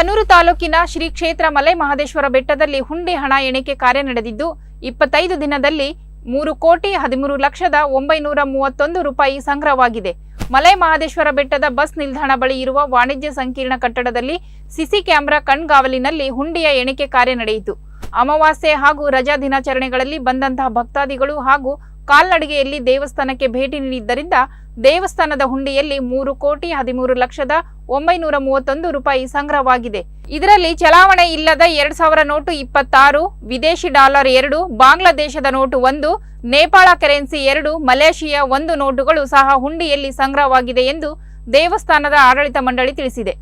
ಹನೂರು ತಾಲೂಕಿನ ಶ್ರೀ ಕ್ಷೇತ್ರ ಮಲೆ ಮಹದೇಶ್ವರ ಬೆಟ್ಟದಲ್ಲಿ ಹುಂಡಿ ಹಣ ಎಣಿಕೆ ಕಾರ್ಯ ನಡೆದಿದ್ದು, ಇಪ್ಪತ್ತೈದು ದಿನದಲ್ಲಿ ಮೂರು ಕೋಟಿ ಹದಿಮೂರು ಲಕ್ಷದ ಒಂಬೈನೂರ ಮೂವತ್ತೊಂದು ರೂಪಾಯಿ ಸಂಗ್ರಹವಾಗಿದೆ. ಮಲೆ ಮಹದೇಶ್ವರ ಬೆಟ್ಟದ ಬಸ್ ನಿಲ್ದಾಣ ಬಳಿ ಇರುವ ವಾಣಿಜ್ಯ ಸಂಕೀರ್ಣ ಕಟ್ಟಡದಲ್ಲಿ ಸಿಸಿ ಕ್ಯಾಮೆರಾ ಕಣ್ಗಾವಲಿನಲ್ಲಿ ಹುಂಡಿಯ ಎಣಿಕೆ ಕಾರ್ಯ ನಡೆಯಿತು. ಅಮಾವಾಸ್ಯೆ ಹಾಗೂ ರಜಾ ದಿನಾಚರಣೆಗಳಲ್ಲಿ ಬಂದಂತಹ ಭಕ್ತಾದಿಗಳು ಹಾಗೂ ಕಾಲ್ನಡಿಗೆಯಲ್ಲಿ ದೇವಸ್ಥಾನಕ್ಕೆ ಭೇಟಿ ನೀಡಿದ್ದರಿಂದ ದೇವಸ್ಥಾನದ ಹುಂಡಿಯಲ್ಲಿ ಮೂರು ಕೋಟಿ ಹದಿಮೂರು ಲಕ್ಷದ ಒಂಬೈನೂರ ಮೂವತ್ತೊಂದು ರೂಪಾಯಿ ಸಂಗ್ರಹವಾಗಿದೆ. ಇದರಲ್ಲಿ ಚಲಾವಣೆ ಇಲ್ಲದ ಎರಡ್ ಸಾವಿರ ನೋಟು ಇಪ್ಪತ್ತಾರು, ವಿದೇಶಿ ಡಾಲರ್ ಎರಡು, ಬಾಂಗ್ಲಾದೇಶದ ನೋಟು ಒಂದು, ನೇಪಾಳ ಕರೆನ್ಸಿ ಎರಡು, ಮಲೇಷಿಯಾ ಒಂದು ನೋಟುಗಳು ಸಹ ಹುಂಡಿಯಲ್ಲಿ ಸಂಗ್ರಹವಾಗಿದೆ ಎಂದು ದೇವಸ್ಥಾನದ ಆಡಳಿತ ಮಂಡಳಿ ತಿಳಿಸಿದೆ.